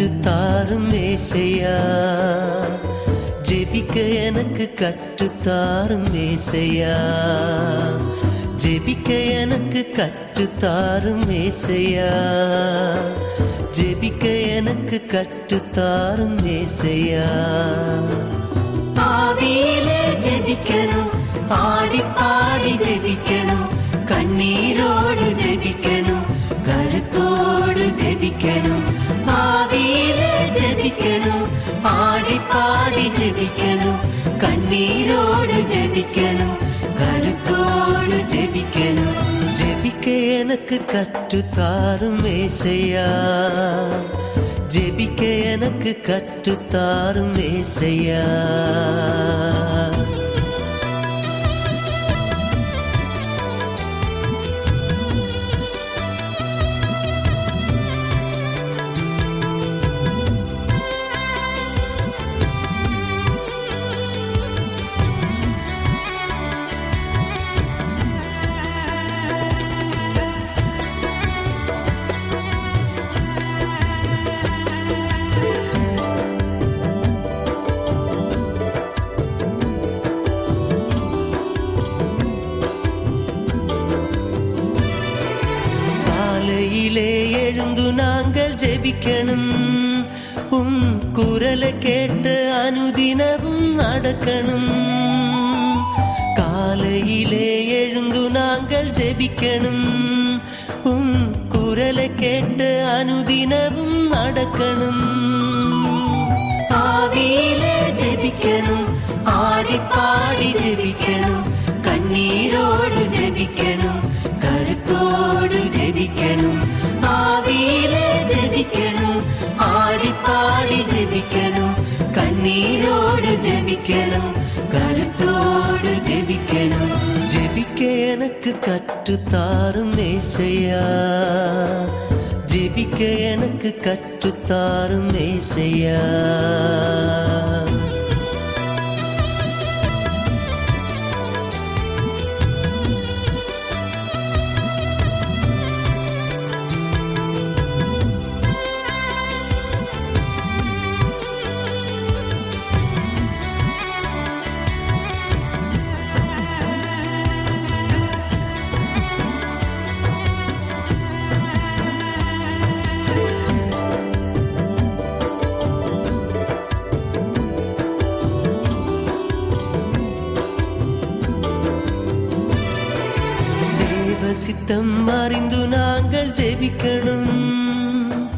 கற்று தாரும் மேசையா? ஜெபிக்க எனக்கு கற்று தாரும் மேசையா? ஜெபிக்க எனக்கு கற்று தாரும் மேசையா? ஜெபிக்க எனக்கு கற்று தாரும் மேசையா? ஆவியிலே ஜெபிக்கணும் பாடி பாடி ஜெபிக்கணும் கண்ணீரோடு ஜெபிக்கணும் கருத்தோடு ஜெபிக்கணும். ஆவியிலே ஜெபிக்கணும் ஆடி பாடி ஜெபிக்கணும் கண்ணீரோடு ஜெபிக்கணும் கருத்தோடு ஜெபிக்கணும் ஜெபிக்க எனக்கு கற்று தாரும் ஏசையா ஜெபிக்க நாங்கள் ஜெபிக்கணும் உம் குரலை கேட்டு அனுதினமும் நடக்கணும் காலையிலே எழுந்து நாங்கள் ஜெபிக்கணும் உம் குரலை கேட்டு அனுதினமும் நடக்கணும் ஆவியிலே ஜெபிக்கணும் ஆடி பாடி ஜெபிக்கணும் நீரோடு ஜெபிக்கணும் கருத்தோடு ஜெபிக்கணும் ஜெபிக்க எனக்கு கற்று தாரும் ஏசையா ஜெபிக்க எனக்கு கற்று தாரும் ஜெபிக்கணும்.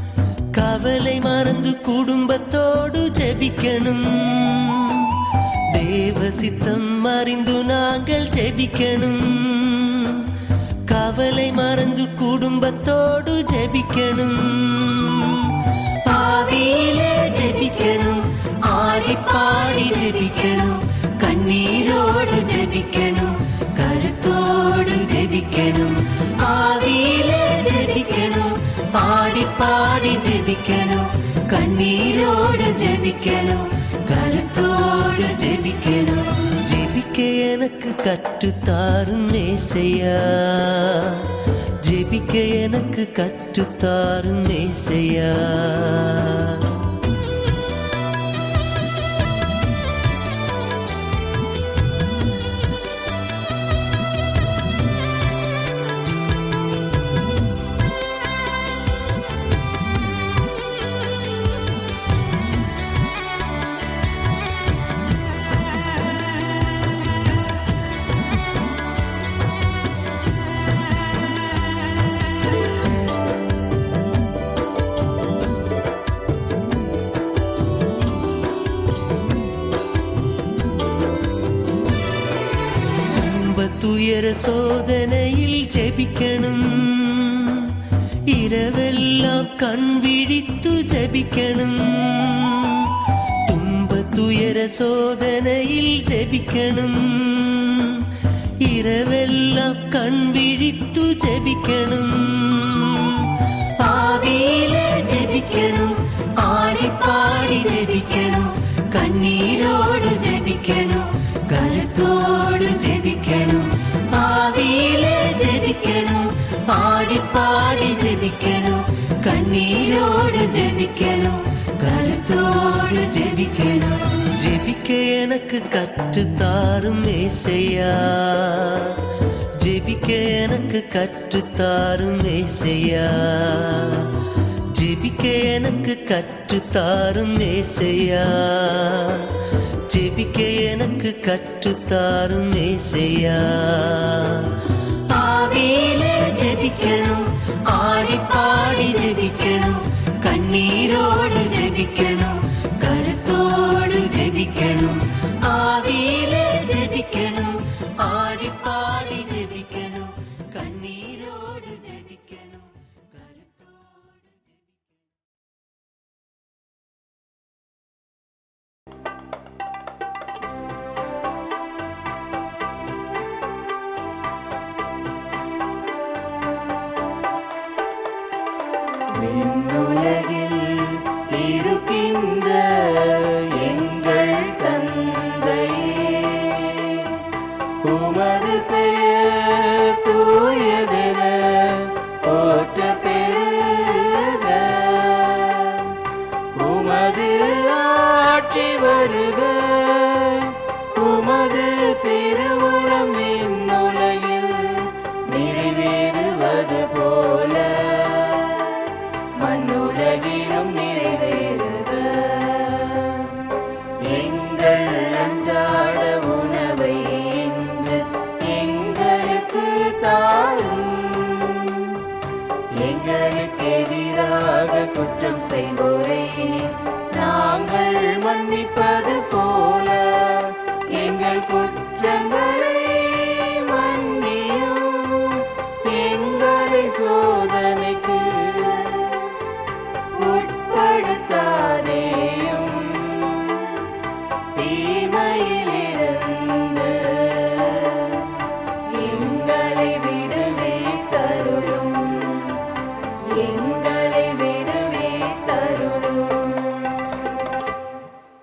கவலை மறந்து குடும்பத்தோடு ஜெபிக்கணும். தேவ சித்தம் அறிந்து நாங்கள் ஜெபிக்கணும். கவலை மறந்து குடும்பத்தோடு ஜெபிக்கணும். ஆவியிலே ஜெபிக்கணும். ஆடி பாடி ஜெபிக்கணும். கண்ணீரோடு ஜெபிக்கணும். கருத்தோடு ஜெபிக்கணும். பாடி பாடி ஜெபிக்கணும் கண்ணீரோடு ஜெபிக்கணும் கருத்தோடு ஜெபிக்கணும் ஜெபிக்க எனக்கு கற்றுத்தாரும் நேசையா ஜெபிக்க எனக்கு கற்றுத்தாரும் நேசையா சோதனையில் ஜெபிக்கணும் இரவெல்லாம் கண் விழித்து ஜெபிக்கணும் துன்ப துயர சோதனையில் ஜெபிக்கணும் இரவெல்லாம் கண் விழித்து ஜெபிக்கணும் ஆவியிலே ஜெபிக்கணும் ஜெபிக்கணும். ஆடி பாடி ஜெபிக்கணும். கண்ணீரோடு ஜெபிக்கணும். கருத்தோடு ஜெபிக்கணும். ஜெபிக்க எனக்கு கற்று தாரும் மேசையா. ஜெபிக்க எனக்கு கற்று தாரும் மேசையா. ஜெபிக்க எனக்கு கற்று தாரும் மேசையா. ஜெபிக்க எனக்கு கற்று தாரும் மேசையா. விண்ணுலகில் இருக்கின்ற குற்றங்களை